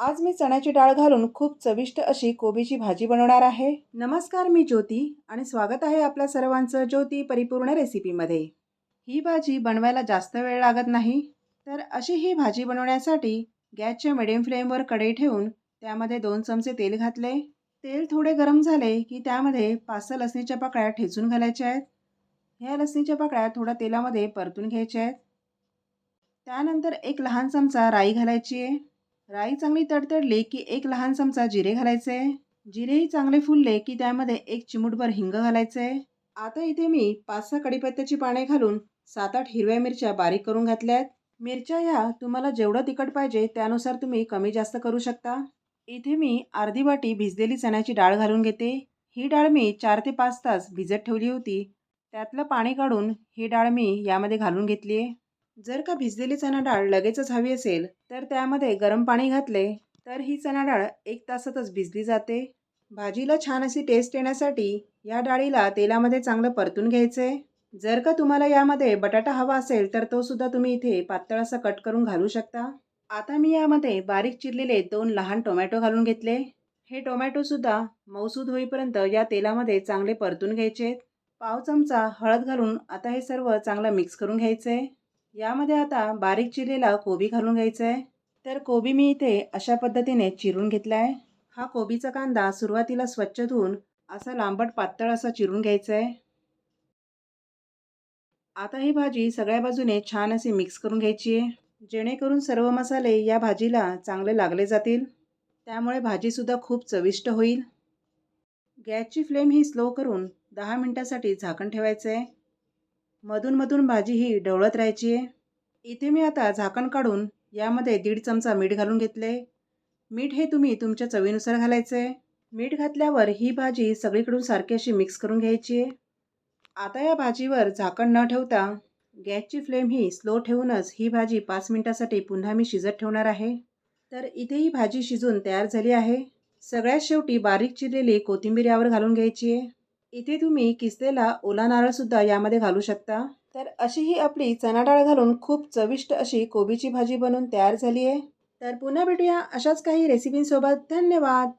आज मी चण्याची डाळ घालून खूप चविष्ट अशी कोबीची भाजी बनवणार आहे. नमस्कार मी ज्योती आणि स्वागत आहे आपल्या सर्वांचं ज्योती परिपूर्ण रेसिपीमध्ये. ही भाजी बनवायला जास्त वेळ लागत नाही तर अशी ही भाजी बनवण्यासाठी गॅसच्या मिडियम फ्लेमवर कढई ठेवून त्यामध्ये दोन चमचे तेल घातले. तेल थोडे गरम झाले की त्यामध्ये पाच सहा लसणीच्या पाकळ्या ठेचून घालायच्या आहेत. ह्या लसणीच्या पाकळ्या थोड्या तेलामध्ये परतून घ्यायच्या आहेत. त्यानंतर एक लहान चमचा राई घालायची आहे. राई चांगली तडतडली की एक लहान चमचा जिरे घालायचे. जिरेही चांगले फुलले की त्यामध्ये एक चिमूटभर हिंग घालायचे. आता इथे मी पाच सहा कडीपत्त्याची पाने घालून सात आठ हिरव्या मिरच्या बारीक करून घातल्यात. मिरच्या ह्या तुम्हाला जेवढं तिखट पाहिजे त्यानुसार तुम्ही कमी जास्त करू शकता. इथे मी अर्धी वाटी भिजलेली चण्याची डाळ घालून घेते. ही डाळ मी चार ते पाच तास भिजत ठेवली होती. त्यातलं पाणी काढून ही डाळ मी यामध्ये घालून घेतली आहे जर का भिजलेली चणा डाळ लगेचच हवी असेल तर त्यामध्ये गरम पाणी घातले तर ही चणा डाळ एक तासातच भिजली जाते. भाजीला छान अशी टेस्ट येण्यासाठी या डाळीला तेलामध्ये चांगलं परतून घ्यायचे. जर का तुम्हाला यामध्ये बटाटा हवा असेल तर तो सुद्धा तुम्ही इथे पातळ असा कट करून घालू शकता. आता मी यामध्ये बारीक चिरलेले दोन लहान टोमॅटो घालून घेतले. हे टोमॅटोसुद्धा मऊसूद होईपर्यंत या तेलामध्ये चांगले परतून घ्यायचे. पाव चमचा हळद घालून आता हे सर्व चांगलं मिक्स करून घ्यायचं. आहे यामध्ये आता बारीक चिरलेला कोबी घालून घ्यायचा आहे तर कोबी मी इथे अशा पद्धतीने चिरून घेतला आहे हा कोबीचा कांदा सुरुवातीला स्वच्छ धुवून असा लांबट पातळ असा चिरून घ्यायचा आहे आता ही भाजी सगळ्या बाजूने छान अशी मिक्स करून घ्यायची आहे. जेणेकरून सर्व मसाले या भाजीला चांगले लागले जातील. त्यामुळे भाजीसुद्धा खूप चविष्ट होईल. गॅसची फ्लेम ही स्लो करून दहा मिनटासाठी झाकण ठेवायचं आहे मधून मधून भाजी ही ढवळत राहायची आहे. इथे मी आता झाकण काढून यामध्ये दीड चमचा मीठ घालून घेतले. मीठ हे तुम्ही तुमच्या चवीनुसार घालायचं आहे मीठ घातल्यावर ही भाजी सगळीकडून सारखी अशी मिक्स करून घ्यायची आहे. आता या भाजीवर झाकण न ठेवता गॅसची फ्लेम ही स्लो ठेवूनच ही भाजी पाच मिनटासाठी पुन्हा मी शिजत ठेवणार आहे. तर इथे ही भाजी शिजून तयार झाली आहे. सगळ्यात शेवटी बारीक चिरलेली कोथिंबीर यावर घालून घ्यायची आहे. इथे तुम्ही किसलेला ओला नारळसुद्धा यामध्ये घालू शकता. तर अशी ही आपली चणा डाळ घालून खूप चविष्ट अशी कोबीची भाजी बनवून तयार झाली आहे तर पुन्हा भेटूया अशाच काही रेसिपींसोबत धन्यवाद!